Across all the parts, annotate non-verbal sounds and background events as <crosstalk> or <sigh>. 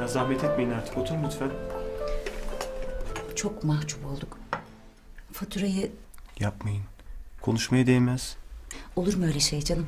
Ya zahmet etmeyin artık. Oturun lütfen. Çok mahcup olduk. Faturayı Yapmayın. Konuşmaya değmez. olur mu öyle şey canım?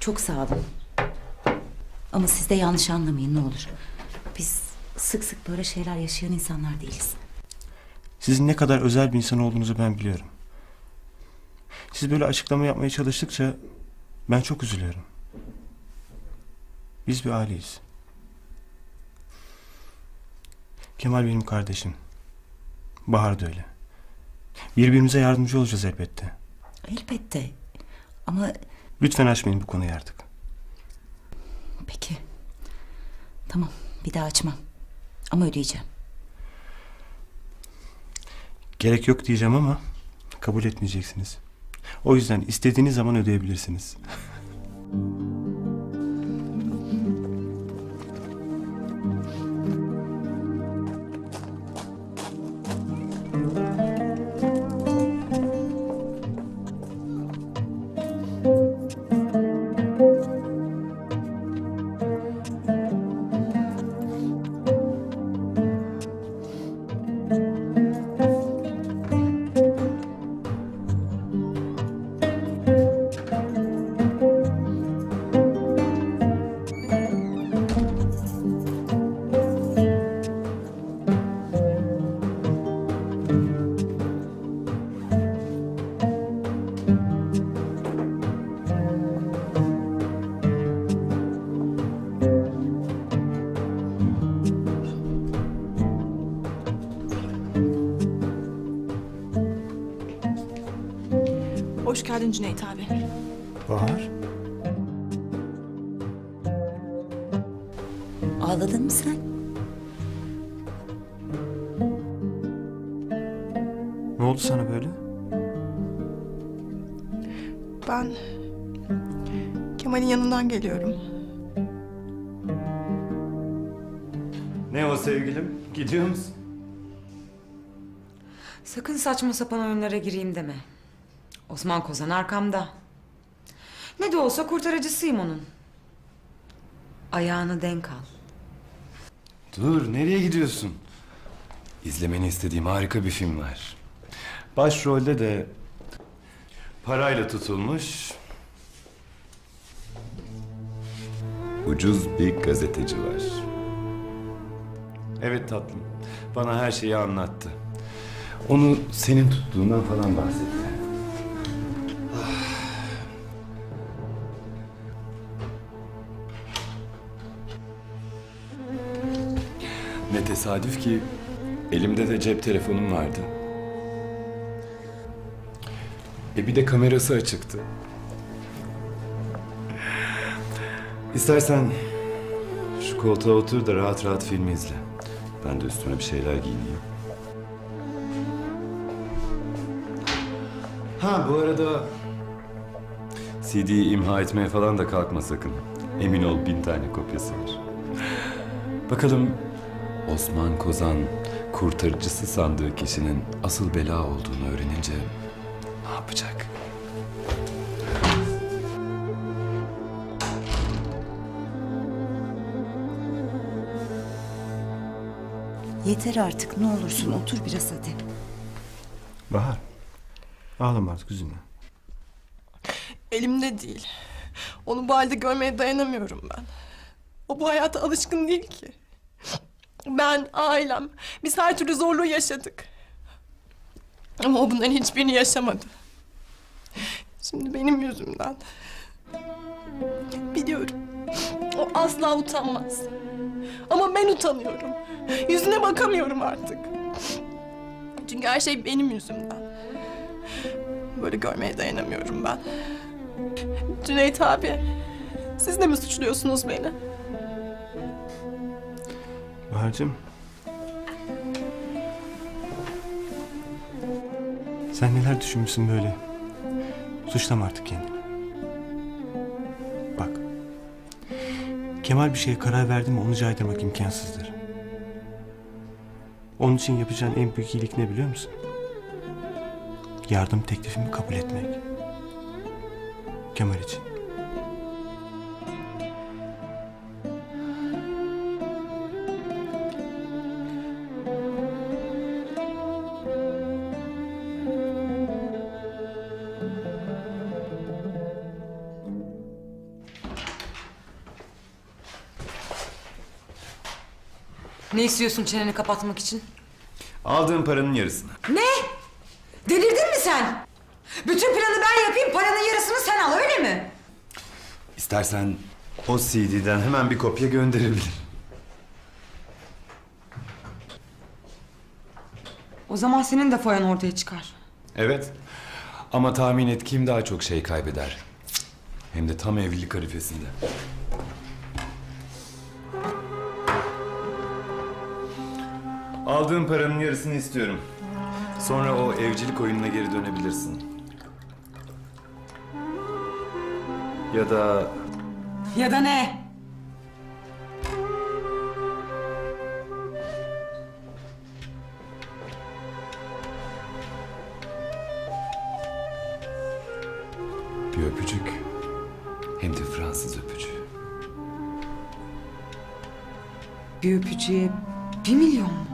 Çok sağ olun. Ama siz de yanlış anlamayın ne olur. Biz sık sık böyle şeyler yaşayan insanlar değiliz. Sizin ne kadar özel bir insan olduğunuzu ben biliyorum. Siz böyle açıklama yapmaya çalıştıkça ben çok üzülüyorum. Biz bir aileyiz. Kemal benim kardeşim. Bahar da öyle. Birbirimize yardımcı olacağız elbette. Elbette. Ama Lütfen açmayın bu konuyu artık. peki. Tamam bir daha açmam. Ama ödeyeceğim. Gerek yok diyeceğim ama kabul etmeyeceksiniz. O yüzden istediğiniz zaman ödeyebilirsiniz. <laughs> geldin Cüneyt abi. Bahar. Ağladın mı sen? Ne oldu sana böyle? Ben Kemal'in yanından geliyorum. Ne o sevgilim? Gidiyor musun? Sakın saçma sapan oyunlara gireyim deme. Osman Kozan arkamda. Ne de olsa kurtarıcısıyım onun. Ayağını denk al. Dur, nereye gidiyorsun? İzlemeni istediğim harika bir film var. Başrolde de parayla tutulmuş ucuz bir gazeteci var. Evet tatlım. Bana her şeyi anlattı. Onu senin tuttuğundan falan bahsetti. Tesadüf ki elimde de cep telefonum vardı. E bir de kamerası açıktı. İstersen şu koltuğa otur da rahat rahat filmi izle. Ben de üstüme bir şeyler giyineyim. Ha bu arada CD'yi imha etmeye falan da kalkma sakın. Emin ol bin tane kopyası var. Bakalım Osman Kozan kurtarıcısı sandığı kişinin asıl bela olduğunu öğrenince ne yapacak? Yeter artık ne olursun otur biraz hadi. Bahar. Ağlama artık üzülme. Elimde değil. Onu bu halde görmeye dayanamıyorum ben. O bu hayata alışkın değil ki. Ben, ailem, biz her türlü zorluğu yaşadık. Ama o bunların hiçbirini yaşamadı. Şimdi benim yüzümden. Biliyorum. O asla utanmaz. Ama ben utanıyorum. Yüzüne bakamıyorum artık. Çünkü her şey benim yüzümden. Böyle görmeye dayanamıyorum ben. Cüneyt abi, siz de mi suçluyorsunuz beni? Bahar'cığım. Sen neler düşünmüşsün böyle? Suçlama artık kendini. Bak. Kemal bir şeye karar verdi mi onu caydırmak imkansızdır. Onun için yapacağın en büyük iyilik ne biliyor musun? Yardım teklifimi kabul etmek. Kemal için. Ne istiyorsun çeneni kapatmak için? Aldığın paranın yarısını. Ne? Delirdin mi sen? Bütün planı ben yapayım, paranın yarısını sen al öyle mi? İstersen o CD'den hemen bir kopya gönderebilirim. O zaman senin de foyan ortaya çıkar. Evet. Ama tahmin et kim daha çok şey kaybeder. Hem de tam evlilik arifesinde. Aldığın paranın yarısını istiyorum. Sonra o evcilik oyununa geri dönebilirsin. Ya da Ya da ne? bir öpücük. Hem de Fransız öpücüğü. Bir öpücüğe bir milyon mu?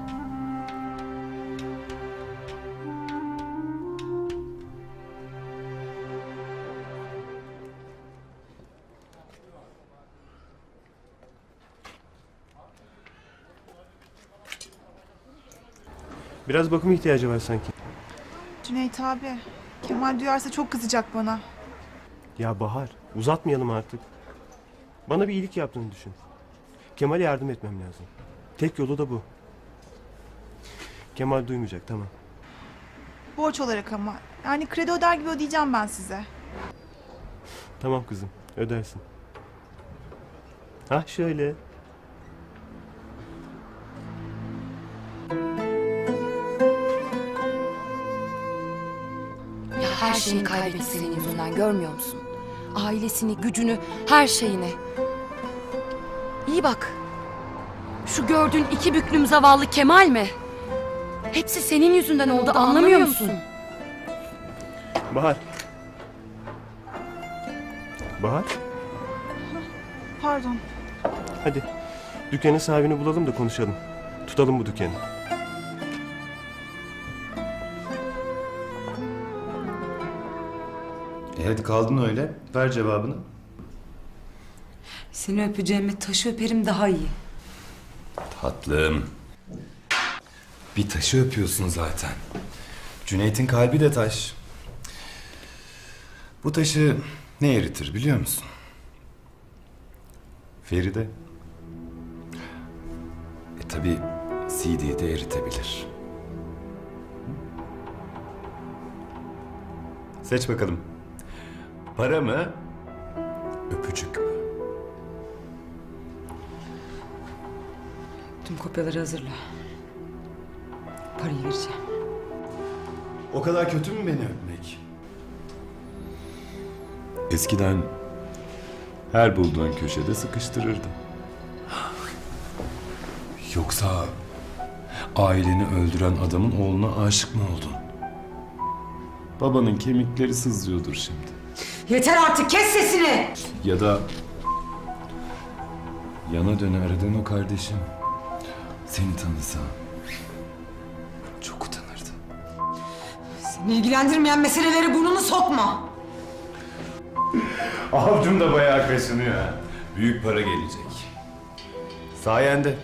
Biraz bakım ihtiyacı var sanki. Cüneyt abi, Kemal duyarsa çok kızacak bana. Ya Bahar uzatmayalım artık. Bana bir iyilik yaptığını düşün. Kemal'e yardım etmem lazım. Tek yolu da bu. Kemal duymayacak tamam. Borç olarak ama. Yani kredi öder gibi ödeyeceğim ben size. Tamam kızım ödersin. Ha şöyle. Şeyini kaybetti senin yüzünden görmüyor musun? Ailesini, gücünü, her şeyini. İyi bak. Şu gördüğün iki büklüm zavallı Kemal mi? Hepsi senin yüzünden oldu anlamıyor musun? Bahar. Bahar Pardon. hadi. Dükkanın sahibini bulalım da konuşalım. Tutalım bu dükkanı. E hadi kaldın öyle. Ver cevabını. Seni öpeceğime taşı öperim daha iyi. Tatlım. Bir taşı öpüyorsun zaten. Cüneyt'in kalbi de taş. Bu taşı ne eritir biliyor musun? Feride. E tabi CD'yi de eritebilir. Seç bakalım. Para mı? Öpücük mü? Tüm kopyaları hazırla. Parayı vereceğim. O kadar kötü mü beni öpmek? Eskiden her bulduğun köşede sıkıştırırdı. Yoksa aileni öldüren adamın oğluna aşık mı oldun? Babanın kemikleri sızlıyordur şimdi. Yeter artık kes sesini! Ya da yana döne aradığın o kardeşim seni tanısa çok utanırdı. Seni ilgilendirmeyen meselelere burnunu sokma. Avcum da bayağı kaşınıyor ha. Büyük para gelecek. Sayende.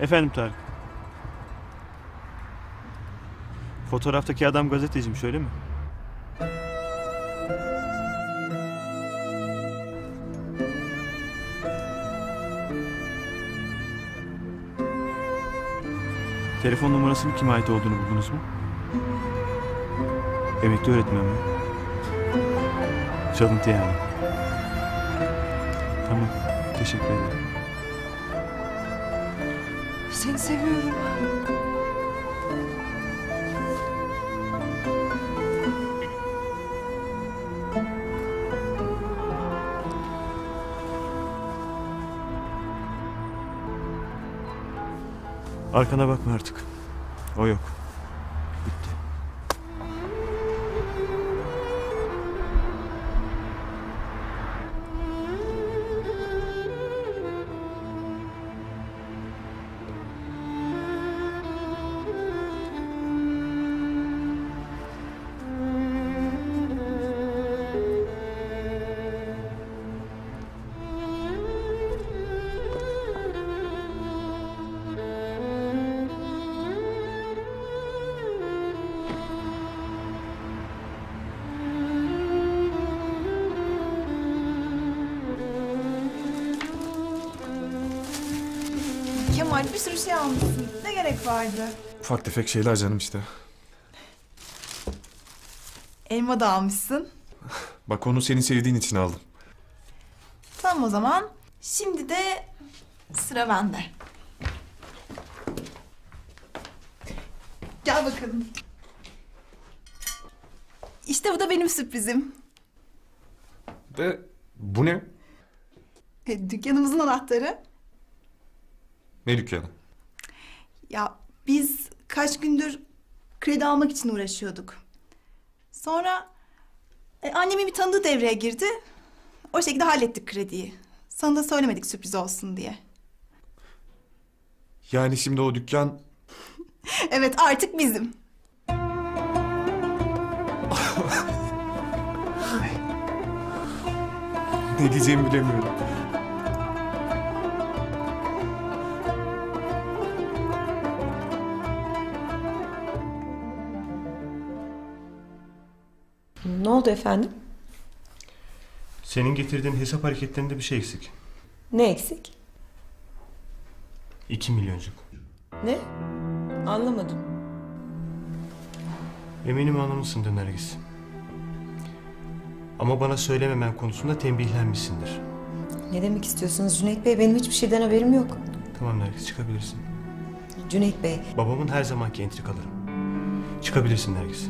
Efendim Tarık. Fotoğraftaki adam gazeteciymiş öyle mi? Telefon numarasının kime ait olduğunu buldunuz mu? Emekli öğretmen mi? Çalıntı yani. Tamam. Teşekkür ederim. Seni seviyorum. Arkana bakma artık. O yok. Kemal bir sürü şey almışsın. Ne gerek vardı? Ufak tefek şeyler canım işte. Elma da almışsın. <laughs> Bak onu senin sevdiğin için aldım. Tamam o zaman. Şimdi de sıra bende. Gel bakalım. İşte bu da benim sürprizim. De bu ne? E, Dükkanımızın anahtarı. Ne dükkanı? Ya biz kaç gündür kredi almak için uğraşıyorduk. Sonra e, annemin bir tanıdığı devreye girdi. O şekilde hallettik krediyi. Sana da söylemedik sürpriz olsun diye. Yani şimdi o dükkan <laughs> Evet artık bizim. <laughs> ne diyeceğimi bilemiyorum. Oldu efendim? Senin getirdiğin hesap hareketlerinde bir şey eksik. Ne eksik? 2 milyoncuk. Ne? Anlamadım. Eminim anlamışsındır Nergis. Ama bana söylememen konusunda tembihlenmişsindir. Ne demek istiyorsunuz Cüneyt Bey? Benim hiçbir şeyden haberim yok. Tamam Nergis çıkabilirsin. Cüneyt Bey, Babamın her zamanki entrikaları. Çıkabilirsin Nergis.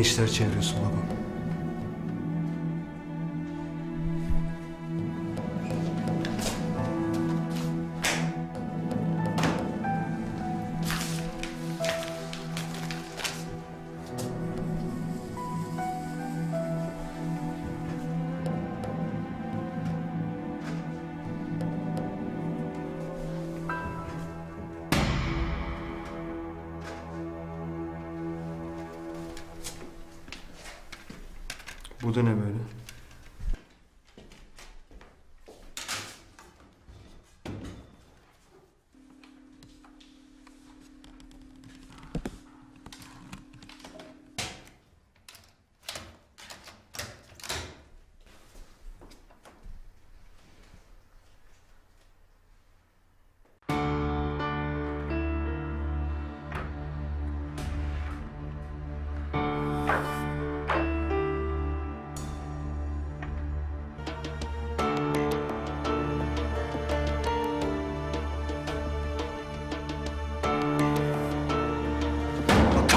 İşler çeviriyorsun babam? Bu da ne böyle?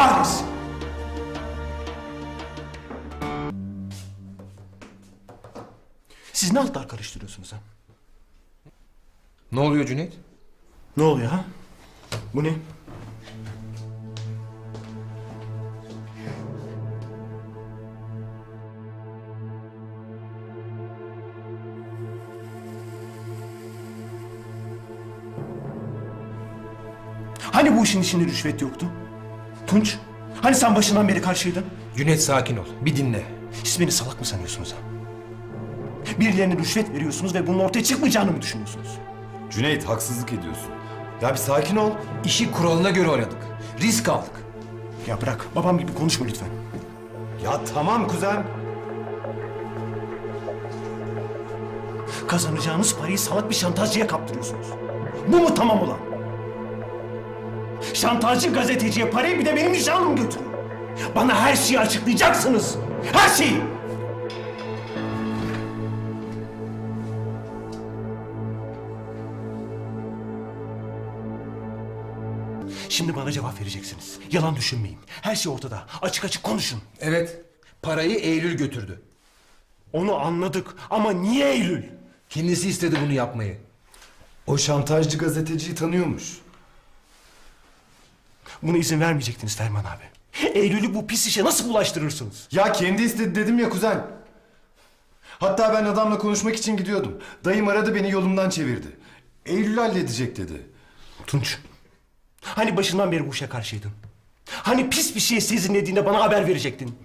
kahretsin. Siz ne altlar karıştırıyorsunuz ha? Ne oluyor Cüneyt? Ne oluyor ha? Bu ne? Hani bu işin içinde rüşvet yoktu? Tunç, hani sen başından beri karşıydın? Cüneyt sakin ol. Bir dinle. Siz beni salak mı sanıyorsunuz ha? Birilerine rüşvet veriyorsunuz ve bunun ortaya çıkmayacağını mı düşünüyorsunuz? Cüneyt haksızlık ediyorsun. Ya bir sakin ol. İşi kuralına göre oynadık. Risk aldık. Ya bırak, babam gibi konuşma lütfen. Ya tamam kuzen. Kazanacağınız parayı salak bir şantajcıya kaptırıyorsunuz. Bu mu tamam olan? Şantajcı gazeteciye parayı bir de benim nişanlım götürüyor. Bana her şeyi açıklayacaksınız. Her şeyi. Şimdi bana cevap vereceksiniz. Yalan düşünmeyin. Her şey ortada. Açık açık konuşun. Evet. Parayı Eylül götürdü. Onu anladık ama niye Eylül? Kendisi istedi bunu yapmayı. O şantajcı gazeteciyi tanıyormuş. Buna izin vermeyecektiniz Ferman abi. Eylül'ü bu pis işe nasıl bulaştırırsınız? Ya kendi istedi dedim ya kuzen. Hatta ben adamla konuşmak için gidiyordum. Dayım aradı beni yolumdan çevirdi. Eylül halledecek dedi. Tunç. Hani başından beri bu işe karşıydın? Hani pis bir şey sezinlediğinde bana haber verecektin?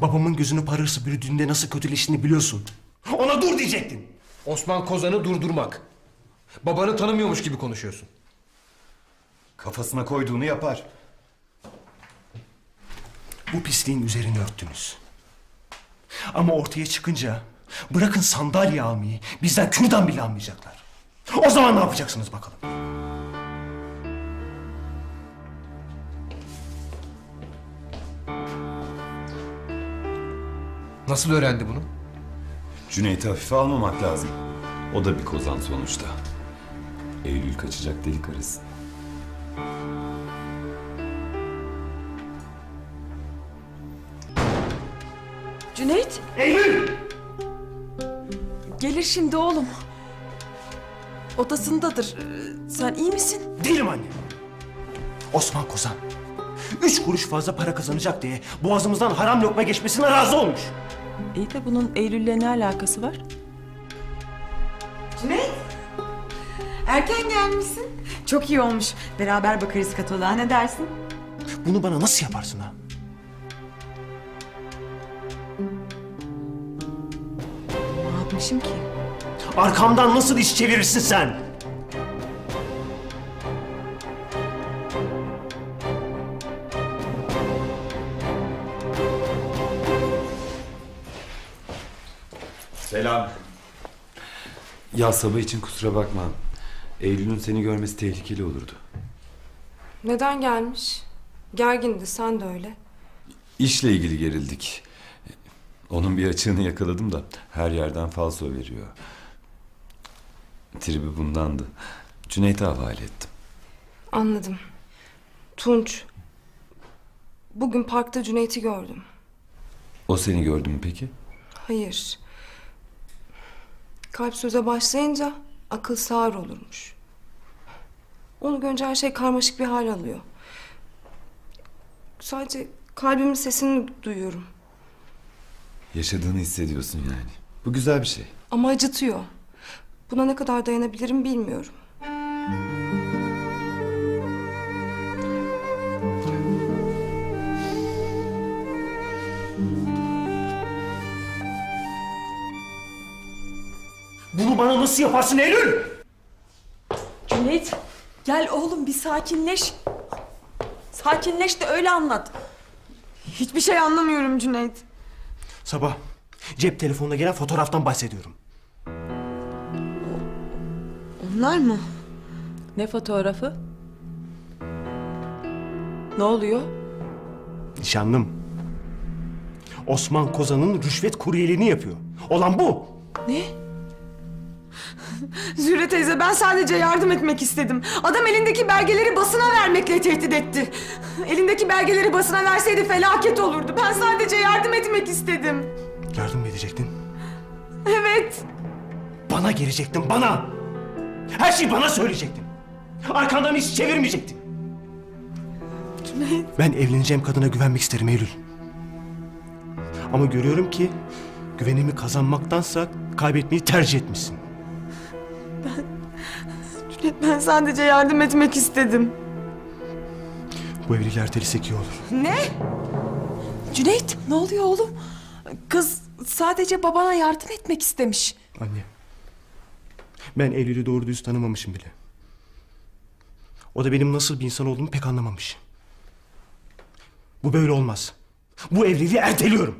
Babamın gözünü para hırsı bürüdüğünde nasıl kötüleştiğini biliyorsun. Ona dur diyecektin. Osman Kozan'ı durdurmak. Babanı tanımıyormuş gibi konuşuyorsun. Kafasına koyduğunu yapar. Bu pisliğin üzerini örttünüz. Ama ortaya çıkınca bırakın sandalye almayı bizden kürdan bile almayacaklar. O zaman ne yapacaksınız bakalım? Nasıl öğrendi bunu? Cüneyt'i hafife almamak lazım. O da bir kozan sonuçta. Eylül kaçacak delik arası. Cüneyt Eylül! gelir şimdi oğlum. Odasındadır. Ee, Sen iyi misin? Değilim anne. Osman Kozan. Üç kuruş fazla para kazanacak diye boğazımızdan haram lokma geçmesine razı olmuş. İyi de bunun Eylül'le ne alakası var? Cüneyt. Erken gelmişsin. Çok iyi olmuş. Beraber bakarız kataloğa ne dersin? Bunu bana nasıl yaparsın ha? Ne yapmışım ki? Arkamdan nasıl iş çevirirsin sen? Selam. Ya sabah için kusura bakma. Eylül'ün seni görmesi tehlikeli olurdu. Neden gelmiş? Gergindi sen de öyle. İşle ilgili gerildik. Onun bir açığını yakaladım da her yerden falso veriyor. Tribi bundandı. Cüneyt'e havale ettim. Anladım. Tunç. Bugün parkta Cüneyt'i gördüm. O seni gördü mü peki? Hayır. Kalp söze başlayınca akıl sağır olurmuş. Onu görünce her şey karmaşık bir hal alıyor. Sadece kalbimin sesini duyuyorum. Yaşadığını hissediyorsun yani. Bu güzel bir şey. Ama acıtıyor. Buna ne kadar dayanabilirim bilmiyorum. Bunu bana nasıl yaparsın Eylül? Cüneyt gel oğlum bir sakinleş. Sakinleş de öyle anlat. Hiçbir şey anlamıyorum Cüneyt. Sabah cep telefonuna gelen fotoğraftan bahsediyorum. Onlar mı? Ne fotoğrafı? Ne oluyor? Nişanlım. Osman Kozan'ın rüşvet kuryeliğini yapıyor. Olan bu. Ne? <laughs> Zühre teyze ben sadece yardım etmek istedim. Adam elindeki belgeleri basına vermekle tehdit etti. <laughs> Elindeki belgeleri basına verseydi felaket olurdu. Ben sadece yardım etmek istedim. Yardım mı edecektin? bana gelecektin bana. Her şeyi bana söyleyecektin. Arkandan hiç çevirmeyecektin. Ben evleneceğim kadına güvenmek isterim Eylül. Ama görüyorum ki güvenimi kazanmaktansa kaybetmeyi tercih etmişsin. Cüneyt ben sadece yardım etmek istedim. Bu evlilik ertelesek iyi olur. Ne? Cüneyt ne oluyor oğlum? Kız sadece babana yardım etmek istemiş. Anne. Ben Eylül'ü doğru düz tanımamışım bile. O da benim nasıl bir insan olduğumu pek anlamamış. Bu böyle olmaz. Bu evliliği erteliyorum.